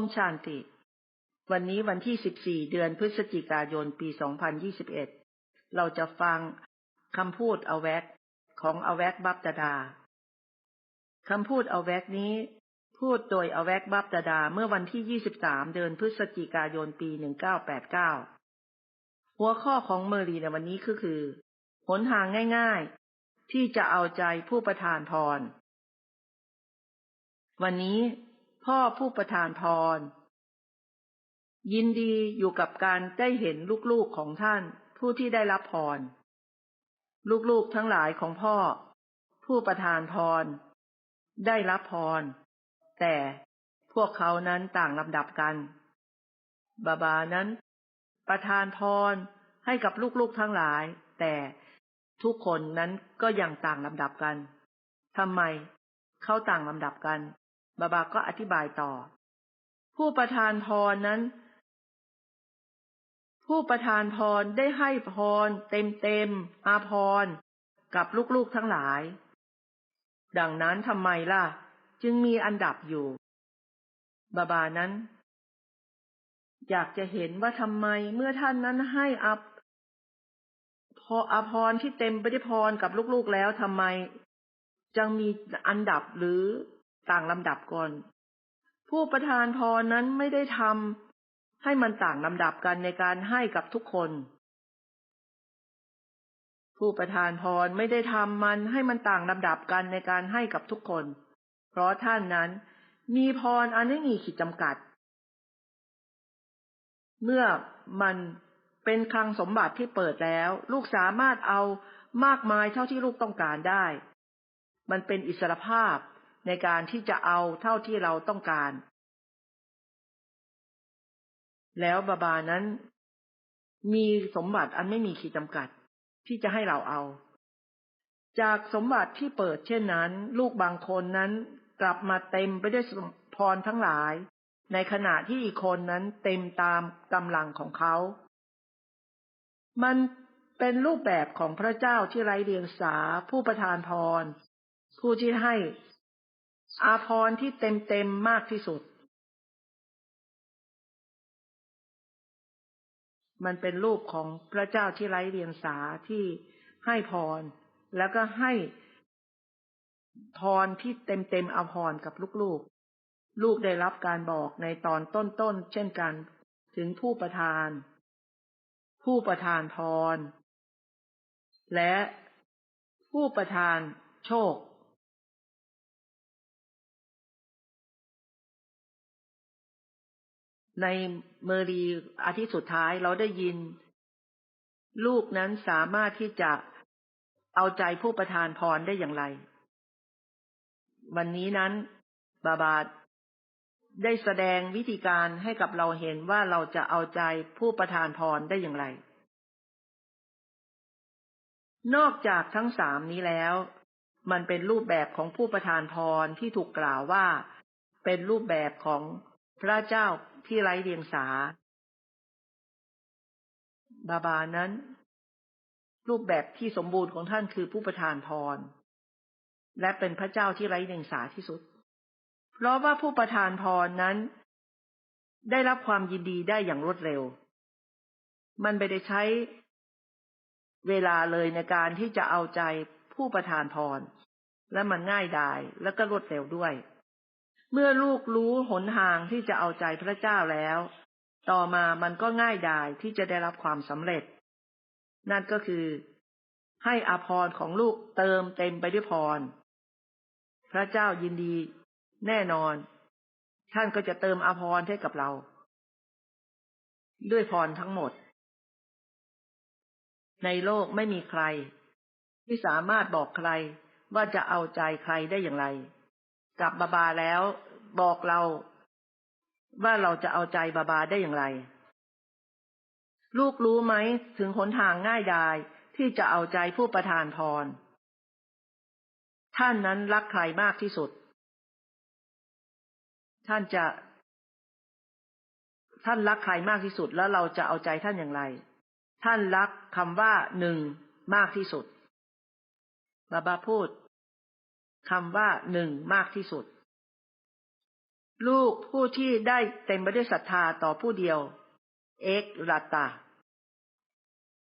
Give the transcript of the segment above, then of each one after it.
มชานติ วันนี้วันที่ 14 เดือนพฤศจิกายน ปี 2021 เราจะฟังคำพูดอาแวกของอาแวกบับดาดา คำพูดอาแวกนี้ พูดโดยอาแวกบับดาดาเมื่อวันที่ 23 เดือนพฤศจิกายน ปี 1989 หัวข้อของเมอรีในวันนี้ก็คือ หนทางง่ายๆ ที่จะเอาใจผู้ประทานพร วันนี้ พ่อผู้ประทานพร ยินดีอยู่กับการได้เห็นลูกๆของท่าน ผู้ที่ได้รับพร ลูกๆทั้งหลายของพ่อ ผู้ประทานพร ได้รับพร แต่พวกเขานั้นต่างลำดับกัน บาบานั้น ประทานพรให้กับลูกๆทั้งหลาย แต่ทุกคนนั้นก็ยังต่างลำดับกันทำไมเขาต่างลำดับกัน บาบาก็อธิบายต่อ ผู้ประทานพรนั้น ผู้ประทานพรได้ให้พรเต็มเต็มอาพรกับลูกๆทั้งหลาย ดังนั้นทำไมล่ะ จึงมีอันดับอยู่ บาบานั้น อยากจะเห็นว่าทำไมเมื่อท่านนั้นให้อับพออภรที่เต็มไปด้วยพรกับลูกๆแล้วทำไม จึงมีอันดับหรือ ต่างลำดับก่อน ผู้ประทานพรนั้นไม่ได้ทำให้มันต่างลำดับกันในการให้กับทุกคน ผู้ประทานพรไม่ได้ทำมันให้มันต่างลำดับกันในการให้กับทุกคน เพราะท่านนั้นมีพรอันไม่มีขีดจำกัด เมื่อมันเป็นคลังสมบัติที่เปิดแล้ว ลูกสามารถเอามากมายเท่าที่ลูกต้องการได้ มันเป็นอิสรภาพ ในการที่จะเอาเท่าที่เราต้องการ แล้วบาบานั้น มีสมบัติอันไม่มีขีดจำกัด ที่จะให้เราเอา จากสมบัติที่เปิดเช่นนั้น ลูกบางคนนั้นกลับมาเต็มไปด้วยพรทั้งหลาย ในขณะที่อีกคนนั้นเต็มตามกำลังของเขา มันเป็นรูปแบบของพระเจ้าที่ไร้เดียงสาผู้ประทานพร ผู้ที่ให้ อาพรที่เต็มเต็มมากที่สุด มันเป็นรูปของพระเจ้าที่ไร้เรียงสาที่ให้พร แล้วก็ให้พรที่เต็มเต็มอาพรกับลูกๆ ลูกได้รับการบอกในตอนต้นๆ เช่นกัน ถึงผู้ประทาน ผู้ประทานพร และผู้ประทานโชค ในเมรีอาทิตย์สุดท้ายเราได้ยิน ลูกนั้นสามารถที่จะเอาใจผู้ประทานพรได้อย่างไร วันนี้นั้น บาบาดได้แสดงวิธีการให้กับเราเห็นว่าเราจะเอาใจผู้ประทานพรได้อย่างไร นอกจากทั้งสามนี้แล้ว มันเป็นรูปแบบของผู้ประทานพรที่ถูกกล่าวว่า เป็นรูปแบบของพระเจ้า ที่ไร้เดียงสา บาบานั้น รูปแบบที่สมบูรณ์ของท่านคือผู้ประทานพร และเป็นพระเจ้าที่ไร้เดียงสาที่สุด เพราะว่าผู้ประทานพรนั้น ได้รับความยินดีได้อย่างรวดเร็ว มันไม่ได้ใช้เวลาเลยในการที่จะเอาใจผู้ประทานพร และมันง่ายดายและก็รวดเร็วด้วย เมื่อลูกรู้หนทางที่จะเอาใจพระเจ้าแล้ว ต่อมามันก็ง่ายดายที่จะได้รับความสำเร็จ นั่นก็คือ ให้อภรของลูกเติมเต็มไปด้วยพร พระเจ้ายินดี แน่นอน ท่านก็จะเติมอภรให้กับเรา ด้วยพรทั้งหมด ในโลกไม่มีใคร ที่สามารถบอกใครว่าจะเอาใจใครได้อย่างไรกลับบาบาแล้ว บอกเรา ว่าเราจะเอาใจบาบาได้อย่างไร ลูกรู้ไหมถึงหนทางง่ายดายที่จะเอาใจผู้ประทานพร ท่านนั้นรักใครมากที่สุด ท่านจะ ท่านรักใครมากที่สุดแล้วเราจะเอาใจท่านอย่างไร ท่านรักคำว่าหนึ่งมากที่สุดบาบาพูดคำว่าหนึ่งมากที่สุด ลูกผู้ที่ได้เต็มไปด้วยศรัทธาต่อผู้เดียว เอกรัตตา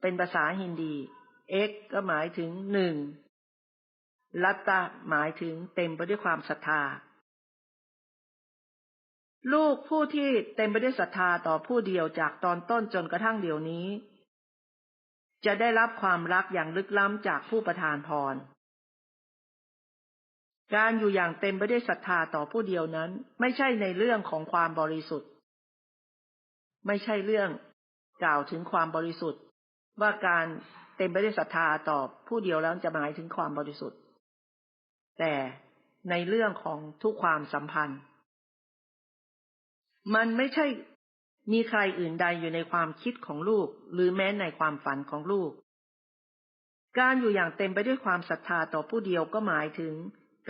เป็นภาษาฮินดี เอกก็หมายถึงหนึ่ง รัตตาหมายถึงเต็มไปด้วยความศรัทธา ลูกผู้ที่เต็มไปด้วยศรัทธาต่อผู้เดียวจากตอนต้นจนกระทั่งเดี๋ยวนี้ จะได้รับความรักอย่างลึกล้ำจากผู้ประทานพร การอยู่อย่างเต็มไปด้วยศรัทธาต่อผู้เดียวนั้น ไม่ใช่ในเรื่องของความบริสุทธิ์ ไม่ใช่เรื่องกล่าวถึงความบริสุทธิ์ ว่าการเต็มไปด้วยศรัทธาต่อผู้เดียวแล้วจะหมายถึงความบริสุทธิ์ แต่ในเรื่องของทุกความสัมพันธ์ มันไม่ใช่มีใครอื่นใดอยู่ในความคิดของลูก หรือแม้ในความฝันของลูก การอยู่อย่างเต็มไปด้วยความศรัทธาต่อผู้เดียวก็หมายถึง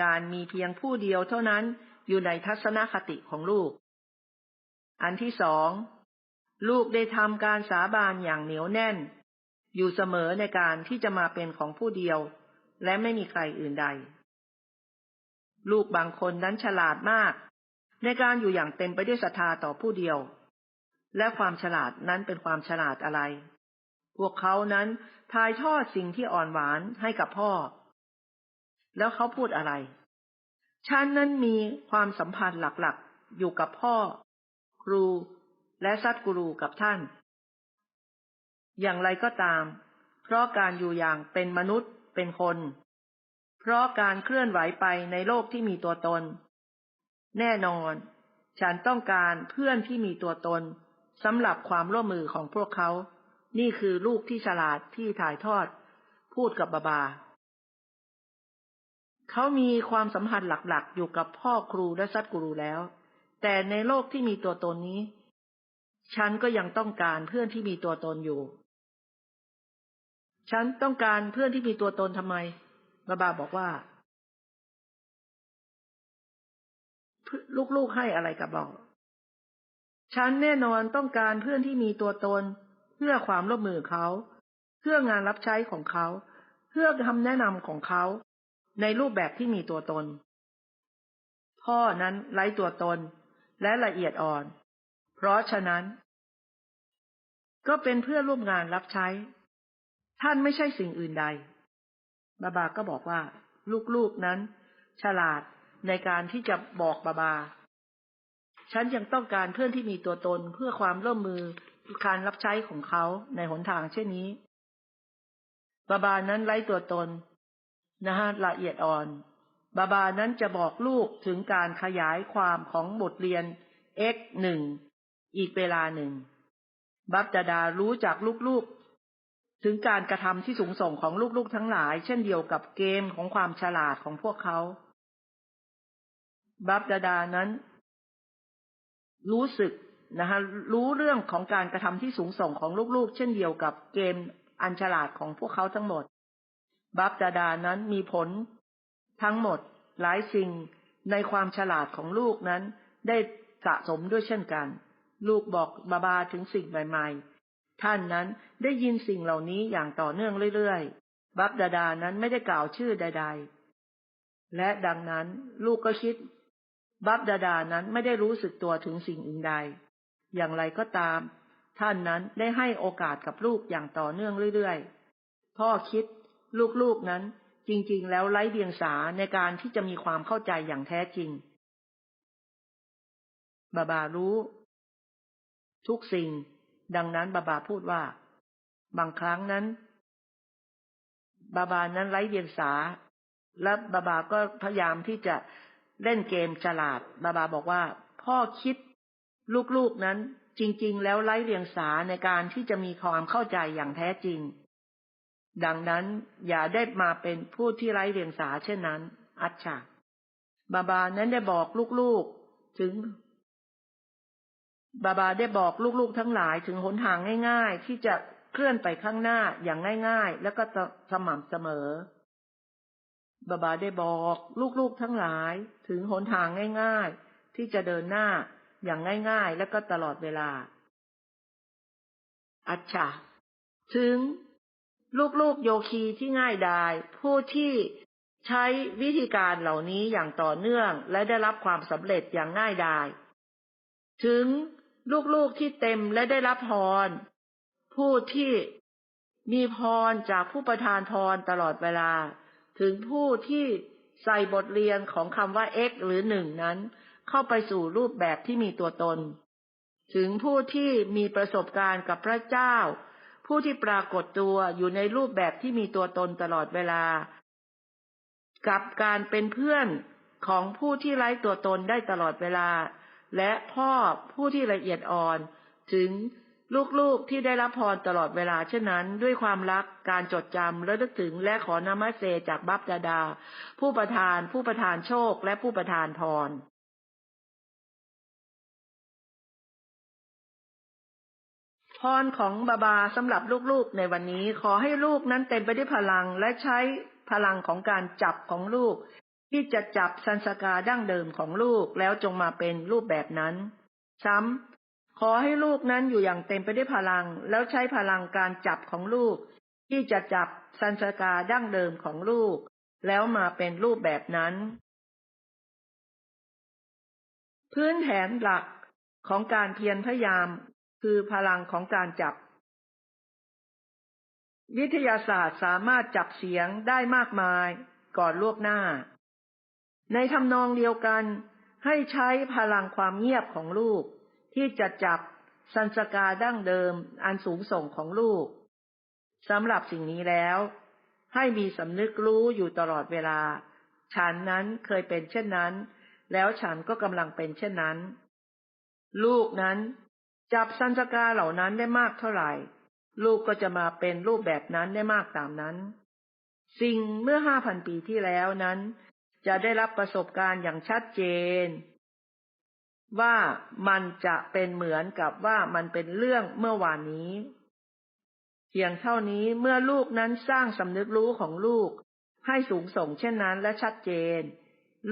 การมีเพียงผู้เดียวเท่านั้นอยู่ในทัศนคติของลูก อันที่สอง ลูกได้ทำการสาบานอย่างเหนียวแน่น อยู่เสมอในการที่จะมาเป็นของผู้เดียว และไม่มีใครอื่นใด ลูกบางคนนั้นฉลาดมาก ในการอยู่อย่างเต็มไปด้วยศรัทธาต่อผู้เดียว และความฉลาดนั้นเป็นความฉลาดอะไร พวกเขานั้นทายทอดสิ่งที่อ่อนหวานให้กับพ่อ แล้วเขาพูดอะไร ฉันนั้นมีความสัมพันธ์หลักๆ อยู่กับพ่อ ครู และซัดกูรูกับท่าน อย่างไรก็ตาม เพราะการอยู่อย่างเป็นมนุษย์เป็นคน เพราะการเคลื่อนไหวไปในโลกที่มีตัวตน แน่นอน ฉันต้องการเพื่อนที่มีตัวตนสำหรับความร่วมมือของพวกเขา นี่คือลูกที่ฉลาดที่ถ่ายทอด พูดกับบาบา เขามีความสัมพันธ์หลักๆ อยู่กับพ่อครูและซัดกูรูแล้ว แต่ในโลกที่มีตัวตนนี้ ฉันก็ยังต้องการเพื่อนที่มีตัวตนอยู่ ฉันต้องการเพื่อนที่มีตัวตนทำไมบาบาบอกว่า ลูกๆให้อะไรกับเราฉันแน่นอนต้องการเพื่อนที่มีตัวตน เพื่อความร่วมมือเขา เพื่องานรับใช้ของเขา เพื่อคำแนะนำของเขา ในรูปแบบที่มีตัวตน พ่อนั้นไร้ตัวตนและละเอียดอ่อน เพราะฉะนั้น ก็เป็นเพื่อร่วมงานรับใช้ ท่านไม่ใช่สิ่งอื่นใด บาบาก็บอกว่า ลูกๆนั้น ฉลาดในการที่จะบอกบาบา ฉันยังต้องการเพื่อนที่มีตัวตนเพื่อความร่วมมือการรับใช้ของเขาในหนทางเช่นนี้บาบานั้นไร้ตัวตน นะฮะละเอียดอ่อนบาบานั้นจะบอกลูกถึงการขยายความของบทเรียน x หนึ่งอีกเวลาหนึ่ง บับดาดารู้จากลูกๆ ถึงการกระทำที่สูงส่งของลูกๆทั้งหลาย เช่นเดียวกับเกมของความฉลาดของพวกเขา บับดาดานั้น รู้สึกนะฮะรู้เรื่องของการกระทำที่สูงส่งของลูกๆ เช่นเดียวกับเกมอันฉลาดของพวกเขาทั้งหมด บับดาดานั้นมีผล ทั้งหมดหลายสิ่งในความฉลาดของลูกนั้นได้สะสมด้วยเช่นกัน ลูกบอกบาบาถึงสิ่งใหม่ๆ ท่านนั้นได้ยินสิ่งเหล่านี้อย่างต่อเนื่องเรื่อยๆ บับดาดานั้นไม่ได้กล่าวชื่อใด ๆ และดังนั้นลูกก็คิด บับดาดานั้นไม่ได้รู้สึกตัวถึงสิ่งอื่นใด อย่างไรก็ตาม ท่านนั้นได้ให้โอกาสกับลูกอย่างต่อเนื่องเรื่อยๆ พ่อคิด ลูกๆนั้นจริงๆ แล้วไร้เดียงสาในการที่จะมีความเข้าใจอย่างแท้จริง บาบารู้ ทุกสิ่ง ดังนั้นบาบาพูดว่า บางครั้งนั้น บาบานั้นไร้เดียงสา และบาบาก็พยายามที่จะเล่นเกมฉลาด บาบาบอกว่า พ่อคิดลูกๆนั้นจริง ๆ แล้วไร้เดียงสาในการที่จะมีความเข้าใจอย่างแท้จริง ดังนั้นอย่าได้มาเป็นผู้ที่ไร้เรียงสาเช่นนั้น อัจฉาบาบานั้นได้บอกลูกๆ ถึง บาบาได้บอกลูกๆทั้งหลายถึงหนทางง่าย ๆ ที่จะเคลื่อนไปข้างหน้าอย่างง่าย ๆ แล้วก็สม่ำเสมอบาบาได้บอกลูกๆทั้งหลายถึงหนทางง่าย ๆ ที่จะเดินหน้าอย่างง่าย ๆ แล้วก็ตลอดเวลา อัจฉาถึง ลูกๆโยคีที่ง่ายดาย ผู้ที่ใช้วิธีการเหล่านี้อย่างต่อเนื่องและได้รับความสำเร็จอย่างง่ายดาย ถึงลูกๆที่เต็มและได้รับพร ผู้ที่มีพรจากผู้ประทานพรตลอดเวลา ถึงผู้ที่ใส่บทเรียนของคำว่า x หรือหนึ่งนั้น เข้าไปสู่รูปแบบที่มีตัวตน ถึงผู้ที่มีประสบการณ์กับพระเจ้า ผู้ที่ปรากฏตัวอยู่ในรูปแบบที่มีตัวตนตลอดเวลา กับการเป็นเพื่อนของผู้ที่ไร้ตัวตนได้ตลอดเวลา และพ่อผู้ที่ละเอียดอ่อน ถึงลูกๆที่ได้รับพรตลอดเวลาเช่นนั้น ด้วยความรักการจดจำและนึกถึงและขอนามัสเซจากบัพดาดา ผู้ประทาน ผู้ประทานโชคและผู้ประทานพร พรของบาบาสำหรับลูกๆในวันนี้ขอให้ลูกนั้นเต็มไปด้วยพลังและใช้พลังของการจับของลูก ที่จะจับสันสกาดั้งเดิมของลูกแล้วจงมาเป็นรูปแบบนั้น ซ้ำขอให้ลูกนั้นอยู่อย่างเต็มไปด้วยพลัง แล้วใช้พลังการจับของลูก ที่จะจับสันสกาดั้งเดิมของลูก แล้วมาเป็นรูปแบบนั้น พื้นแผนหลักของการเพียรพยายาม คือพลังของการจับ วิทยาศาสตร์สามารถจับเสียงได้มากมายก่อนลวกหน้า ในทำนองเดียวกันให้ใช้พลังความเงียบของลูก ที่จะจับสันสกาดั้งเดิมอันสูงส่งของลูกสำหรับสิ่งนี้แล้ว ให้มีสำนึกรู้อยู่ตลอดเวลา ฉันนั้นเคยเป็นเช่นนั้น แล้วฉันก็กำลังเป็นเช่นนั้น ลูกนั้น จับสันสกาเหล่านั้นได้มากเท่าไหร่ ลูกก็จะมาเป็นรูปแบบนั้นได้มากตามนั้น สิ่งเมื่อห้าพันปีที่แล้วนั้น จะได้รับประสบการณ์อย่างชัดเจน ว่ามันจะเป็นเหมือนกับว่ามันเป็นเรื่องเมื่อวานนี้เพียงเท่านี้เมื่อลูกนั้นสร้างสำนึกรู้ของลูก ให้สูงส่งเช่นนั้นและชัดเจน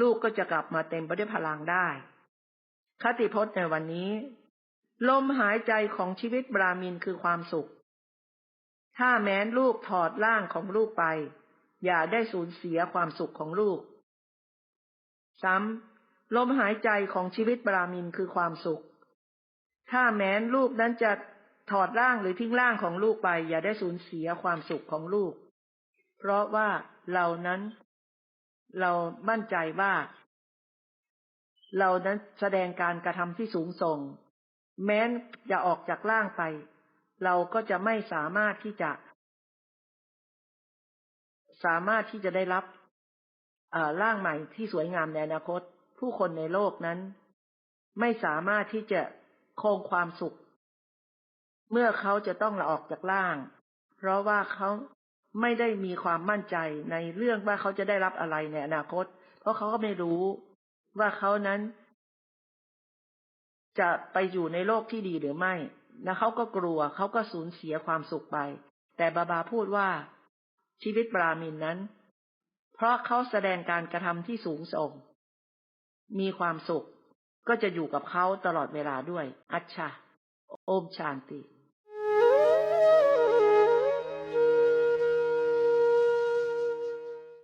ลูกก็จะกลับมาเต็มไปด้วยพลังได้ คติพจน์ในวันนี้ ลมหายใจของชีวิตบรามินคือความสุข ถ้าแม้นลูกถอดร่างของลูกไป อย่าได้สูญเสียความสุขของลูก ซ้ำลมหายใจของชีวิตบรามินคือความสุข ถ้าแม้นลูกนั้นจะถอดร่างหรือทิ้งร่างของลูกไป อย่าได้สูญเสียความสุขของลูก เพราะว่าเรานั้น เรามั่นใจว่า เรานั้นแสดงการกระทำที่สูงส่ง แม้นจะออกจากร่างไป เราก็จะไม่สามารถที่จะ สามารถที่จะได้รับร่างใหม่ที่สวยงามในอนาคต ผู้คนในโลกนั้น ไม่สามารถที่จะคงความสุข เมื่อเขาจะต้องละออกจากร่าง เพราะว่าเขาไม่ได้มีความมั่นใจในเรื่องว่าเขาจะได้รับอะไรในอนาคต เพราะเขาก็ไม่รู้ว่าเขานั้น จะไปอยู่ในโลกที่ดีหรือไม่นะเขาก็กลัวเขาก็สูญเสียความสุขไป แต่บาบาพูดว่าชีวิตบรามินนั้น เพราะเขาแสดงการกระทำที่สูงส่ง มีความสุขก็จะอยู่กับเขาตลอดเวลาด้วย อัจฉาโอมชานติ